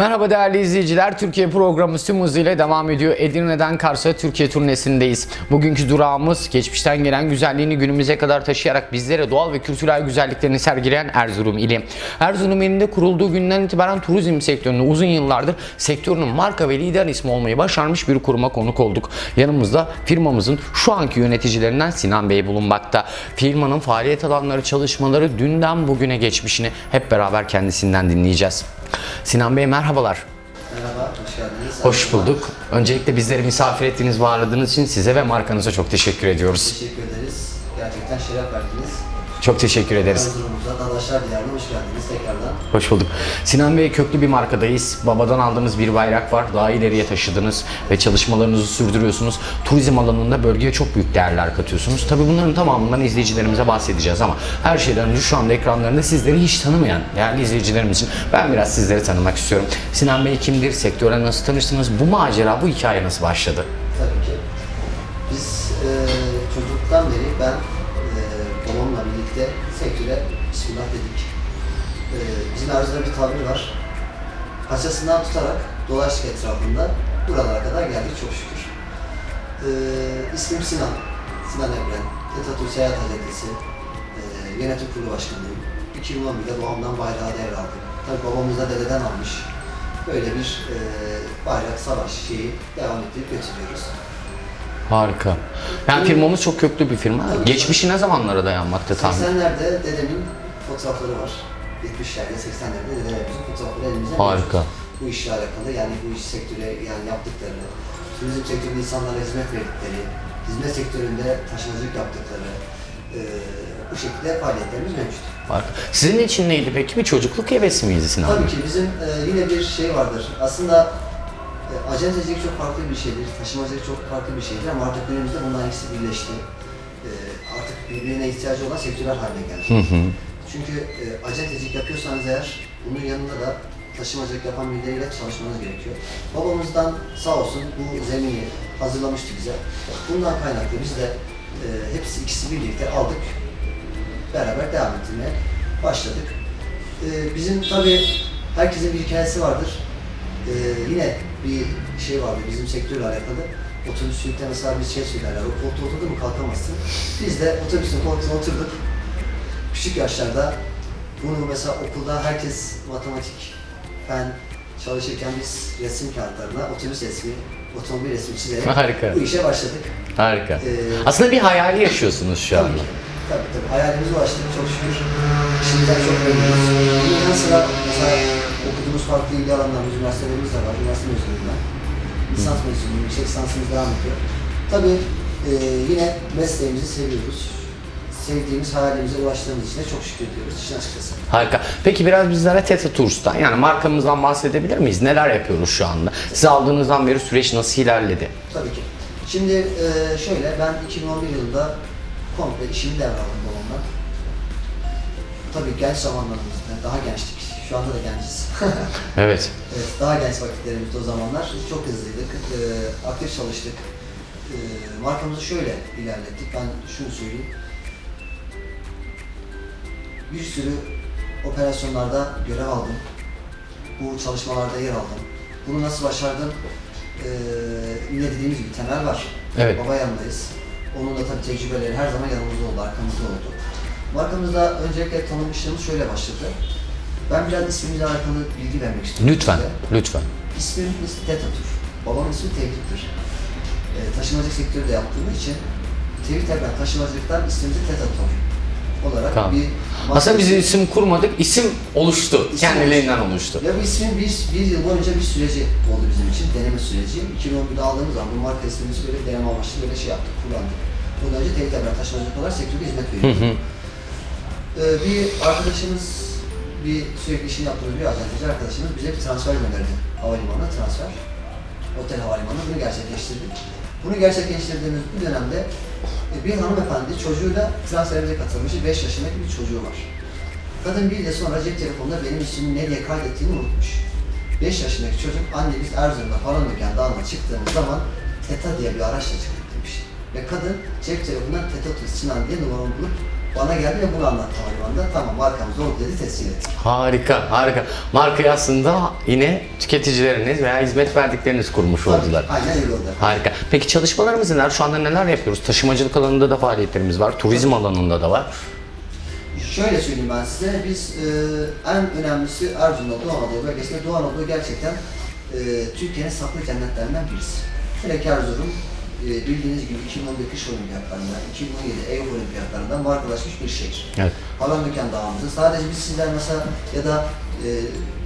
Merhaba değerli izleyiciler. Türkiye programı tüm hızıyla devam ediyor. Edirne'den Kars'a Türkiye turnesindeyiz. Bugünkü durağımız geçmişten gelen güzelliğini günümüze kadar taşıyarak bizlere doğal ve kültürel güzelliklerini sergileyen Erzurum ili. Erzurum ilinde kurulduğu günden itibaren turizm sektöründe uzun yıllardır sektörünün marka ve lider ismi olmayı başarmış bir kuruma konuk olduk. Yanımızda firmamızın şu anki yöneticilerinden Sinan Bey bulunmakta. Firmanın faaliyet alanları, çalışmaları dünden bugüne geçmişini hep beraber kendisinden dinleyeceğiz. Sinan Bey merhabalar. Merhaba, hoş geldiniz. Hoş bulduk. Öncelikle bizleri misafir ettiğiniz ve ağırladığınız için size ve markanıza çok teşekkür ediyoruz. Teşekkür ederiz. Gerçekten şeref verdiniz. Çok teşekkür ederiz. Dadaşlar Diyarı'na hoş geldiniz. Hoş bulduk. Sinan Bey köklü bir markadayız. Babadan aldığınız bir bayrak var. Daha ileriye taşıdınız ve çalışmalarınızı sürdürüyorsunuz. Turizm alanında bölgeye çok büyük değerler katıyorsunuz. Tabii bunların tamamından izleyicilerimize bahsedeceğiz ama her şeyden önce şu anda ekranlarında sizleri hiç tanımayan değerli izleyicilerimiz için ben biraz sizleri tanımak istiyorum. Sinan Bey kimdir? Sektörle nasıl tanıştınız? Bu macera, bu hikaye nasıl başladı? Tabii ki. Biz e, çocukluktan beri ben birlikte sektöre bismillah dedik. E, bizim Erzurum'da bir tabir var. Paçasından tutarak dolaştık etrafında. Buralara kadar geldik çok şükür. E, ismim Sinan. Sinan Evren. Tetatür Seyahat Acelesi. E, yönetim kurulu başkanıyım. 2011'de babamdan bayrağı devraldık. Tabii babamız da dededen almış. Böyle bir e, bayrak savaş şeyi devam ettirip götürüyoruz. Harika. Yani firmamız çok köklü bir firma. Geçmişi ne zamanlara dayanmakta tahmin? 80'lerde dedemin fotoğrafları var. 70'lerde, 80'lerde dedelerimizin fotoğrafları elimizde Harika. mevcut. Bu işle alakalı yani bu iş sektöre yani yaptıklarını, turizm sektöründe insanlara hizmet verdikleri, hizmet sektöründe taşımacılık yaptıkları, eee bu şekilde faaliyetlerimiz mevcut. Harika. Sizin için neydi peki? Bir çocukluk hevesi miydi Sinan Bey? Tabii ki bizim e, yine bir şey vardır. Aslında e, acentecilik çok farklı bir şeydir, taşımacılık çok farklı bir şeydir ama artık günümüzde bunların ikisi birleşti. E, artık birbirine ihtiyacı olan sektörler haline geldi. Hı hı. Çünkü e, acentecilik yapıyorsanız eğer bunun yanında da taşımacılık yapan birileriyle çalışmanız gerekiyor. Babamızdan sağ olsun bu zemini hazırlamıştı bize. Bundan kaynaklı biz de e, hepsi ikisi birlikte aldık. Beraber devam ettirmeye başladık. E, bizim tabii herkesin bir hikayesi vardır. E, yine bir şey vardı bizim sektörle alakalı. Otobüs sürükte mesela bir şey söylerler. O koltuğa mu kalkamazsın. Biz de otobüsün koltuğuna oturduk küçük yaşlarda bunu mesela okulda herkes matematik, fen çalışırken biz resim kağıtlarına otobüs resmi, otomobil resmi çizerek Harika. bu işe başladık. Harika. Ee, Aslında bir hayali yaşıyorsunuz şu Tabii anda. ki. Tabii tabii. Hayalimize ulaştık çok şükür. İşimizden çok memnunuz. Bunun yanı sıra mesela okuduğumuz farklı ilgi alanlarımız, üniversitelerimiz de var. Üniversite mezunuyum ben. Lisans mezunuyum, yüksek lisansımız devam ediyor. Tabii e, yine mesleğimizi seviyoruz. Sevdiğimiz hayalimize ulaştığımız için de çok şükür diyoruz işin açıkçası. Harika. Peki biraz bizlere Teta Tours'tan yani markamızdan bahsedebilir miyiz? Neler yapıyoruz şu anda? Siz aldığınızdan beri süreç nasıl ilerledi? Tabii ki. Şimdi e, şöyle ben 2011 yılında komple işimi devraldım babamdan. Tabii genç zamanlarımızda daha gençtik. Şu anda da genciz. Evet. evet, daha genç vakitlerimizde o zamanlar çok hızlıydık. E, aktif çalıştık. E, markamızı şöyle ilerlettik. Ben şunu söyleyeyim. Bir sürü operasyonlarda görev aldım. Bu çalışmalarda yer aldım. Bunu nasıl başardım? Ee, yine dediğimiz gibi temel var. Evet. Baba yanındayız. Onun da tabii tecrübeleri her zaman yanımızda oldu, arkamızda oldu. Markamızda öncelikle tanımışlığımız şöyle başladı. Ben biraz ismimizle alakalı bilgi vermek istiyorum. Lütfen. size. Lütfen. İsmim ismi Tetatur. Babamın ismi Tevfik'tir. Ee, taşımacılık sektörü de yaptığım için Tevfik Tekrar taşımacılıktan ismimizi Tetatur olarak Tamam. bir Aslında biz isim kurmadık, isim oluştu. İsim Kendiliğinden oluştu. Ya bu ismin bir, bir yıl boyunca bir süreci oldu bizim için, deneme süreci. 2011'de aldığımız zaman bu marka ismimizi böyle deneme amaçlı böyle şey yaptık, kullandık. Bundan önce teyit evrak taşımacılık olarak sektörde hizmet Hı veriyorduk. hı. Ee, bir arkadaşımız, bir sürekli işini yaptığımız bir acenteci arkadaşımız bize bir transfer gönderdi. Havalimanına transfer. Otel havalimanına bunu gerçekleştirdik. Bunu gerçekleştirdiğimiz bu dönemde e, bir hanımefendi çocuğuyla transferimize katılmış. 5 yaşındaki bir çocuğu var. Kadın bir de sonra cep telefonunda benim ismimi nereye kaydettiğini unutmuş. 5 yaşındaki çocuk anne biz Erzurum'da falan mekan dağına çıktığımız zaman TETA diye bir araçla çıktık. Ve kadın cep telefonundan TETA Sinan diye numaramı bulup Bana geldi ve bunu anlattı havalimanında. Tamam markamız oldu dedi teslim etti. Harika, harika. Markayı aslında yine tüketicileriniz veya hizmet verdikleriniz kurmuş oldular. Aynen öyle oldu. Harika. Peki çalışmalarımız neler? Şu anda neler yapıyoruz? Taşımacılık alanında da faaliyetlerimiz var. Turizm alanında da var. Şöyle söyleyeyim ben size, biz e, en önemlisi Erzurum'da Doğu Anadolu bölgesinde Doğu Anadolu gerçekten e, Türkiye'nin saklı cennetlerinden birisi. Direkt Erzurum e, bildiğiniz gibi 2011 kış olimpiyatlarında, 2017 Ev olimpiyatlarında markalaşmış bir şehir. Evet. Palandöken Dağımızı sadece biz sizler mesela ya da e,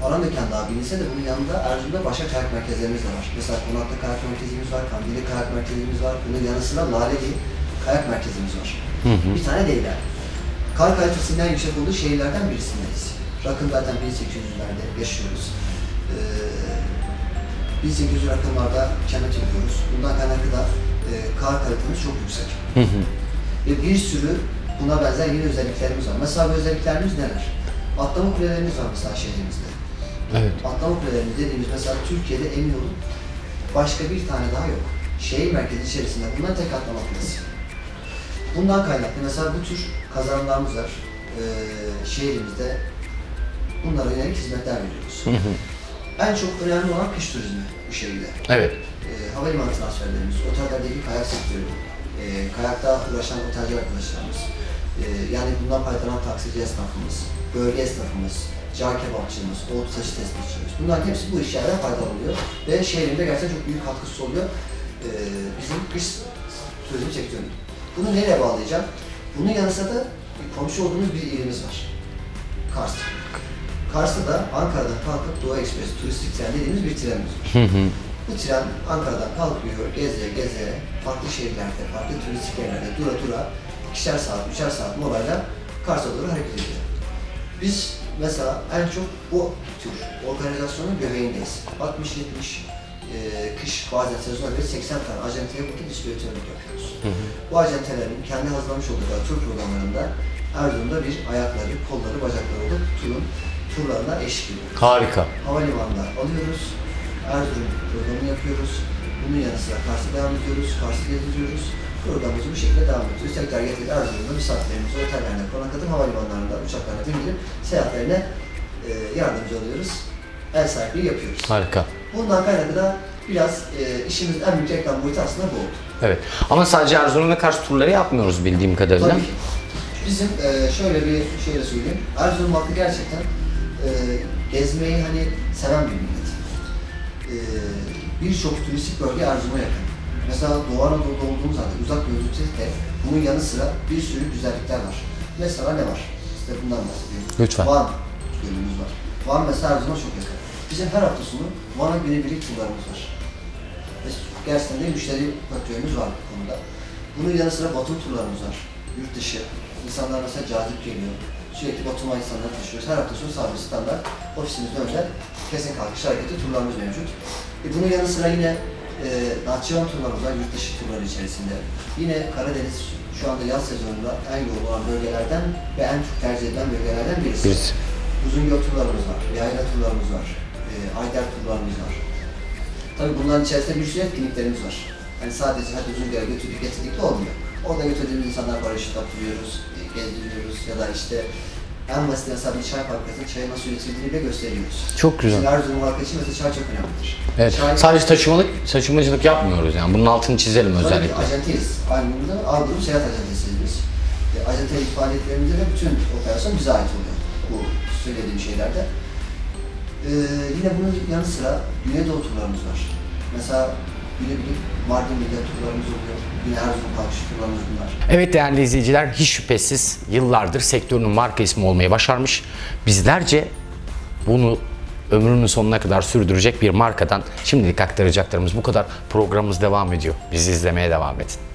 Palandöken Dağı bilinse de bunun yanında Erzurum'da başka kayak merkezlerimiz de var. Mesela Konaklı Kayak Merkezimiz var, Kandili Kayak Merkezimiz var, bunun yanı sıra Laleli Kayak Merkezimiz var. Bir tane değil yani. Kar kalitesinin en yüksek olduğu şehirlerden birisindeyiz. Rakım zaten 1800'lerde yaşıyoruz. Ee, 1800 rakımlarda ikamet yapıyoruz. Bundan kaynaklı da e, kar kalitemiz çok yüksek. Ve bir sürü buna benzer yeni özelliklerimiz var. Mesela bu özelliklerimiz neler? Atlama kulelerimiz var mesela şehrimizde. Evet. Atlama kulelerimiz dediğimiz mesela Türkiye'de emin olun başka bir tane daha yok. Şehir merkezi içerisinde bundan tek atlama kulesi. Bundan kaynaklı mesela bu tür kazanımlarımız var. Ee, şehrimizde bunlara yönelik hizmetler veriyoruz. En çok önemli olan kış turizmi bu şehirde. Evet. Ee, havalimanı transferlerimiz, otellerdeki kayak sektörü, e, kayakta uğraşan otelci arkadaşlarımız, e, yani bundan faydalanan taksici esnafımız, bölge esnafımız, cağ kebapçımız, oğut saçı tespitçimiz. Bunların hepsi bu işlerden faydalanıyor ve şehrinde gerçekten çok büyük katkısı oluyor e, bizim kış turizm sektörünün. Bunu nereye bağlayacağım? Bunun yanı sıra da komşu olduğumuz bir ilimiz var. Kars. Kars'ta da Ankara'dan kalkıp Doğu Ekspres turistik tren dediğimiz bir trenimiz var. Bu tren Ankara'dan kalkıyor, geze geze, farklı şehirlerde, farklı turistik yerlerde dura dura, ikişer saat, üçer saat molayla Kars'a doğru hareket ediyor. Biz mesela en çok bu tür organizasyonun göbeğindeyiz. 60-70 e, kış bazen sezona göre 80 tane acenteye burada distribütörlük yapıyoruz. Bu acentelerin kendi hazırlamış oldukları tur programlarında Erzurum'da bir ayakları, kolları, bacakları olup turun turlarına eşlik ediyoruz Harika. havalimanında alıyoruz. Erzurum programı yapıyoruz. Bunun yanı sıra Kars'a devam ediyoruz. Kars'ı gezdiriyoruz. Programımızı bu şekilde devam ediyoruz. Tekrar getirip Erzurum'da misafirlerimizi otellerine konaklatıp havalimanlarında, uçaklarına bindirip seyahatlerine e, yardımcı oluyoruz. El sahipliği yapıyoruz. Harika. Bundan kaynaklı da biraz e, işimizin en büyük reklam boyutu aslında bu oldu. Evet. Ama sadece Erzurum'a karşı turları yapmıyoruz bildiğim kadarıyla. Tabii ki. Bizim e, şöyle bir şöyle söyleyeyim. Erzurum halkı gerçekten e, gezmeyi hani seven bir millet. E, Birçok turistik bölge Erzurum'a yakın. Mesela Doğu Anadolu'da olduğumuz halde uzak gözüksek de bunun yanı sıra bir sürü güzellikler var. Mesela ne var? İşte bundan bahsedeyim. Lütfen. Van gölümüz var. Van mesela Erzurum'a çok yakın. Bizim her hafta sonu Van'a günübirlik turlarımız var. Ve gerçekten de müşteri portföyümüz var bu konuda. Bunun yanı sıra Batum turlarımız var. Yurt dışı. İnsanlar mesela cazip geliyor. Sürekli Batum'a insanları taşıyoruz. Her hafta sonu sabit standart ofisimizde önce kesin kalkış hareketi turlarımız mevcut. E bunun yanı sıra yine e, Nahçıvan turlarımız var yurt dışı turları içerisinde. Yine Karadeniz şu anda yaz sezonunda en yoğun olan bölgelerden ve en çok tercih edilen bölgelerden birisi. Birisi. Uzun yol turlarımız var, yayla turlarımız var, e, ayder turlarımız var. Tabii bunların içerisinde bir sürü etkinliklerimiz var. Yani sadece hadi uzun göre götürdük getirdik de olmuyor. Orada götürdüğümüz insanlar paraşüt atıyoruz, e, gezdiriyoruz ya da işte en basit mesela bir çay fabrikasının çayı nasıl üretildiğini bile gösteriyoruz. Çok güzel. Şimdi Erzurum halkı için mesela çay çok önemlidir. Evet. Çay, Sadece taşımalık, taşımacılık yapmıyoruz yani. Bunun altını çizelim Tabii özellikle. acenteyiz. Aynı burada Anadolu Seyahat Acentesiyiz biz. E, acentelik faaliyetlerimizde de bütün operasyon bize ait oluyor. Bu söylediğim şeylerde. E, yine bunun yanı sıra Güneydoğu turlarımız var. Mesela Mardin oluyor. Yine Erzurum kalkış turlarımız bunlar. Evet değerli izleyiciler hiç şüphesiz yıllardır sektörünün marka ismi olmayı başarmış. Bizlerce bunu ömrünün sonuna kadar sürdürecek bir markadan şimdilik aktaracaklarımız bu kadar. Programımız devam ediyor. Bizi izlemeye devam edin.